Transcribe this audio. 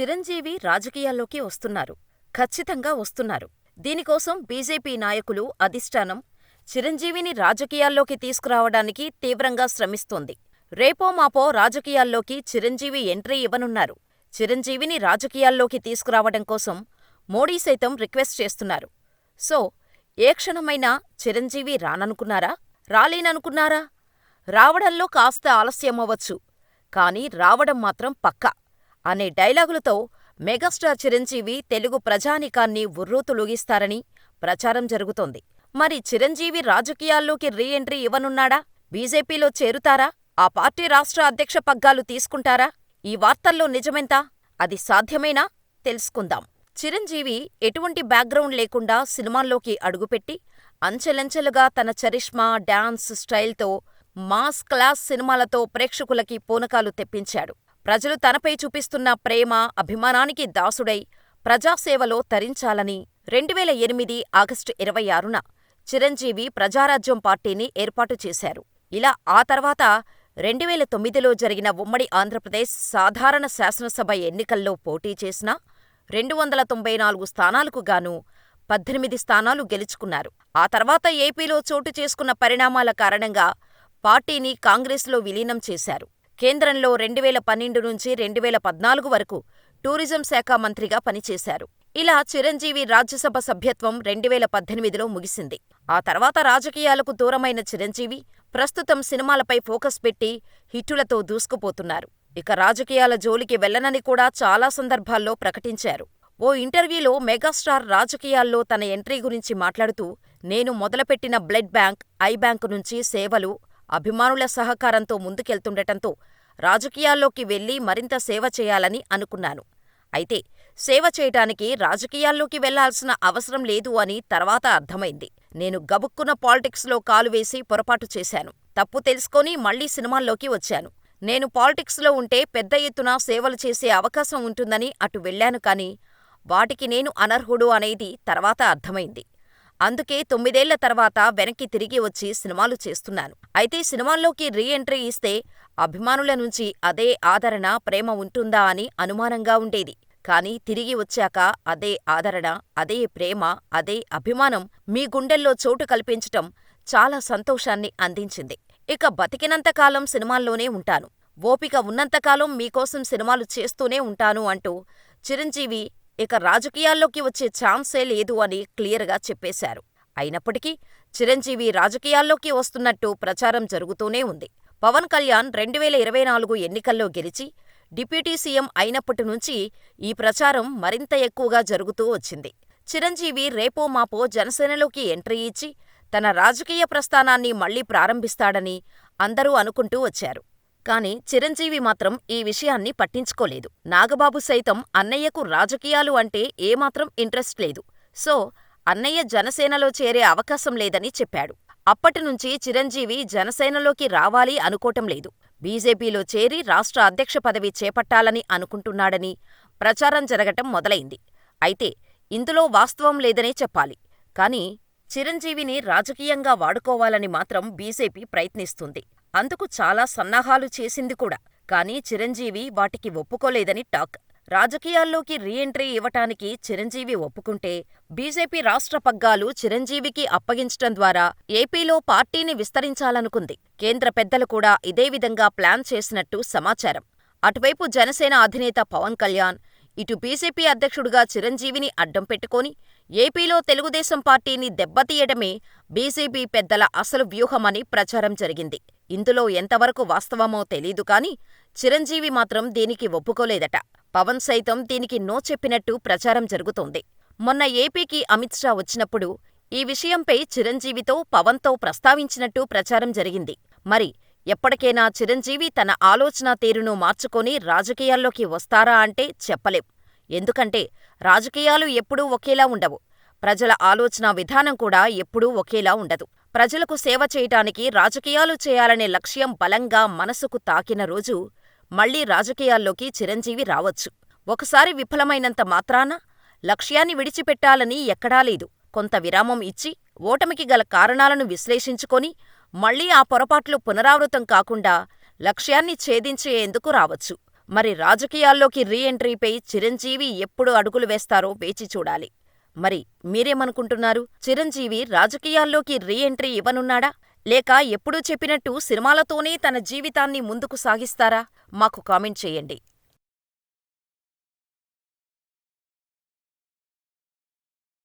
చిరంజీవి రాజకీయాల్లోకి వస్తున్నారు. ఖచ్చితంగా వస్తున్నారు. దీనికోసం బీజేపీ నాయకులు, అధిష్టానం చిరంజీవిని రాజకీయాల్లోకి తీసుకురావడానికి తీవ్రంగా శ్రమిస్తోంది. రేపో మాపో రాజకీయాల్లోకి చిరంజీవి ఎంట్రీ ఇవ్వనున్నారు. చిరంజీవిని రాజకీయాల్లోకి తీసుకురావడం కోసం మోడీ సైతం రిక్వెస్ట్ చేస్తున్నారు. సో, ఏ క్షణమైనా చిరంజీవి రాననుకున్నారా? రాలేననుకున్నారా? రావడంలో కాస్త ఆలస్యమవ్వచ్చు. కానీ రావడం మాత్రం పక్కా అనే డైలాగులతో మెగాస్టార్ చిరంజీవి తెలుగు ప్రజానీకాన్ని ఉర్రూతలూగిస్తారని ప్రచారం జరుగుతోంది. మరి చిరంజీవి రాజకీయాల్లోకి రీ ఎంట్రీ ఇవ్వనున్నాడా? బీజేపీలో చేరుతారా? ఆ పార్టీ రాష్ట్ర అధ్యక్ష పగ్గాలు తీసుకుంటారా? ఈ వార్తల్లో నిజమెంత? అది సాధ్యమేనా? తెలుసుకుందాం. చిరంజీవి ఎటువంటి బ్యాక్గ్రౌండ్ లేకుండా సినిమాల్లోకి అడుగుపెట్టి అంచెలంచెలుగా తన చరిష్మా, డాన్స్ స్టైల్తో మాస్ క్లాస్ సినిమాలతో ప్రేక్షకులకి పూనకాలు తెప్పించాడు. ప్రజలు తనపై చూపిస్తున్న ప్రేమ, అభిమానానికి దాసుడై ప్రజాసేవలో తరించాలని రెండువేల ఎనిమిది ఆగస్టు ఇరవై ఆరున చిరంజీవి ప్రజారాజ్యం పార్టీని ఏర్పాటు చేశారు. ఇలా ఆ తర్వాత రెండువేల తొమ్మిదిలో జరిగిన ఉమ్మడి ఆంధ్రప్రదేశ్ సాధారణ శాసనసభ ఎన్నికల్లో పోటీ చేసినా రెండు వందల తొంభై నాలుగు స్థానాలకు గాను పద్దెనిమిది స్థానాలు గెలుచుకున్నారు. ఆ తర్వాత ఏపీలో చోటు చేసుకున్న పరిణామాల కారణంగా పార్టీని కాంగ్రెస్లో విలీనం చేశారు. కేంద్రంలో రెండువేల పన్నెండు నుంచి రెండువేల పద్నాలుగు వరకు టూరిజం శాఖ మంత్రిగా పనిచేశారు. ఇలా చిరంజీవి రాజ్యసభ సభ్యత్వం రెండువేల పద్దెనిమిదిలో ముగిసింది. ఆ తర్వాత రాజకీయాలకు దూరమైన చిరంజీవి ప్రస్తుతం సినిమాలపై ఫోకస్ పెట్టి హిట్టులతో దూసుకుపోతున్నారు. ఇక రాజకీయాల జోలికి వెళ్ళనని కూడా చాలా సందర్భాల్లో ప్రకటించారు. ఓ ఇంటర్వ్యూలో మెగాస్టార్ రాజకీయాల్లో తన ఎంట్రీ గురించి మాట్లాడుతూ నేను మొదలుపెట్టిన బ్లడ్ బ్యాంక్, ఐ బ్యాంక్ నుంచి సేవలు, అభిమానుల సహకారంతో ముందుకెళ్తుండటంతో రాజకీయాల్లోకి వెళ్ళి మరింత సేవ చేయాలని అనుకున్నాను. అయితే సేవ చేయటానికి రాజకీయాల్లోకి వెళ్ళాల్సిన అవసరం లేదు అని తర్వాత అర్థమైంది. నేను గబుక్కున పాలిటిక్స్లో కాలు వేసి పొరపాటు చేశాను. తప్పు తెలుసుకొని మళ్ళీ సినిమాల్లోకి వచ్చాను. నేను పాలిటిక్స్లో ఉంటే పెద్ద ఎత్తున సేవలు చేసే అవకాశం ఉంటుందని అటు వెళ్ళాను కానీ వాటికి నేను అనర్హుడు అనేది తర్వాత అర్థమైంది. అందుకే తొమ్మిదేళ్ళ తర్వాత వెనక్కి తిరిగి వచ్చి సినిమాలు చేస్తున్నాను. అయితే సినిమాల్లోకి రీ ఎంట్రీ ఇస్తే అభిమానుల నుంచి అదే ఆదరణ, ప్రేమ ఉంటుందా అని అనుమానంగా ఉండేది. కానీ తిరిగి వచ్చాక అదే ఆదరణ, అదే ప్రేమ, అదే అభిమానం మీ గుండెల్లో చోటు కల్పించటం చాలా సంతోషాన్ని అందించింది. ఇక బతికినంతకాలం సినిమాల్లోనే ఉంటాను. ఓపిక ఉన్నంతకాలం మీకోసం సినిమాలు చేస్తూనే ఉంటాను అంటూ చిరంజీవి ఇక రాజకీయాల్లోకి వచ్చే ఛాన్సే లేదు అని క్లియర్గా చెప్పేశారు. అయినప్పటికీ చిరంజీవి రాజకీయాల్లోకి వస్తున్నట్టు ప్రచారం జరుగుతూనే ఉంది. పవన్ కళ్యాణ్ రెండువేల ఇరవై నాలుగు ఎన్నికల్లో గెలిచి డిప్యూటీ సీఎం అయినప్పటి నుంచి ఈ ప్రచారం మరింత ఎక్కువగా జరుగుతూ వచ్చింది. చిరంజీవి రేపో మాపో జనసేనలోకి ఎంట్రీ ఇచ్చి తన రాజకీయ ప్రస్థానాన్ని మళ్ళీ ప్రారంభిస్తాడని అందరూ అనుకుంటూ వచ్చారు. కానీ చిరంజీవి మాత్రం ఈ విషయాన్ని పట్టించుకోలేదు. నాగబాబు సైతం అన్నయ్యకు రాజకీయాలు అంటే ఏమాత్రం ఇంట్రెస్ట్ లేదు. సో, అన్నయ్య జనసేనలో చేరే అవకాశం లేదని చెప్పాడు. అప్పటినుంచి చిరంజీవి జనసేనలోకి రావాలి అనుకోటం లేదు. బీజేపీలో చేరి రాష్ట్ర అధ్యక్ష పదవి చేపట్టాలని అనుకుంటున్నాడని ప్రచారం జరగటం మొదలైంది. అయితే ఇందులో వాస్తవం లేదనే చెప్పాలి. కానీ చిరంజీవిని రాజకీయంగా వాడుకోవాలని మాత్రం బీజేపీ ప్రయత్నిస్తుంది. అందుకు చాలా సన్నాహాలు చేసింది కూడా. కానీ చిరంజీవి వాటికి ఒప్పుకోలేదని టాక్. రాజకీయాల్లోకి రీ ఎంట్రీ ఇవ్వటానికి చిరంజీవి ఒప్పుకుంటే బీజేపీ రాష్ట్ర పగ్గాలు చిరంజీవికి అప్పగించటం ద్వారా ఏపీలో పార్టీని విస్తరించాలనుకుంది. కేంద్ర పెద్దలు కూడా ఇదే విధంగా ప్లాన్ చేసినట్టు సమాచారం. అటువైపు జనసేన అధినేత పవన్ కళ్యాణ్, ఇటు బీజేపీ అధ్యక్షుడుగా చిరంజీవిని అడ్డం పెట్టుకొని ఏపీలో తెలుగుదేశం పార్టీని దెబ్బతీయడమే బీజేపీ పెద్దల అసలు వ్యూహమని ప్రచారం జరిగింది. ఇందులో ఎంతవరకు వాస్తవమో తెలీదు కానీ చిరంజీవి మాత్రం దీనికి ఒప్పుకోలేదట. పవన్ సైతం దీనికి నో చెప్పినట్టు ప్రచారం జరుగుతోంది. మొన్న ఏపీకి అమిత్ షా వచ్చినప్పుడు ఈ విషయంపై చిరంజీవితో, పవన్తో ప్రస్తావించినట్టు ప్రచారం జరిగింది. మరి ఎప్పటికైనా చిరంజీవి తన ఆలోచనా తీరును మార్చుకొని రాజకీయాల్లోకి వస్తారా అంటే చెప్పలేం. ఎందుకంటే రాజకీయాలు ఎప్పుడూ ఒకేలా ఉండవు. ప్రజల ఆలోచనా విధానం కూడా ఎప్పుడూ ఒకేలా ఉండదు. ప్రజలకు సేవ చేయటానికి రాజకీయాలు చేయాలనే లక్ష్యం బలంగా మనసుకు తాకిన రోజు మళ్ళీ రాజకీయాల్లోకి చిరంజీవి రావచ్చు. ఒకసారి విఫలమైనంత మాత్రాన లక్ష్యాన్ని విడిచిపెట్టాలని ఎక్కడా లేదు. కొంత విరామం ఇచ్చి, ఓటమికి గల కారణాలను విశ్లేషించుకొని మళ్ళీ ఆ పొరపాట్లు పునరావృతం కాకుండా లక్ష్యాన్ని ఛేదించేందుకు రావచ్చు. మరి రాజకీయాల్లోకి రీ ఎంట్రీపై చిరంజీవి ఎప్పుడు అడుగులు వేస్తారో వేచి చూడాలి. మరి మీరేమనుకుంటున్నారు? చిరంజీవి రాజకీయాల్లోకి రీ ఎంట్రీ ఇవ్వనున్నాడా? లేక ఎప్పుడూ చెప్పినట్టు సినిమాలతోనే తన జీవితాన్ని ముందుకు సాగిస్తారా? మాకు కామెంట్ చేయండి.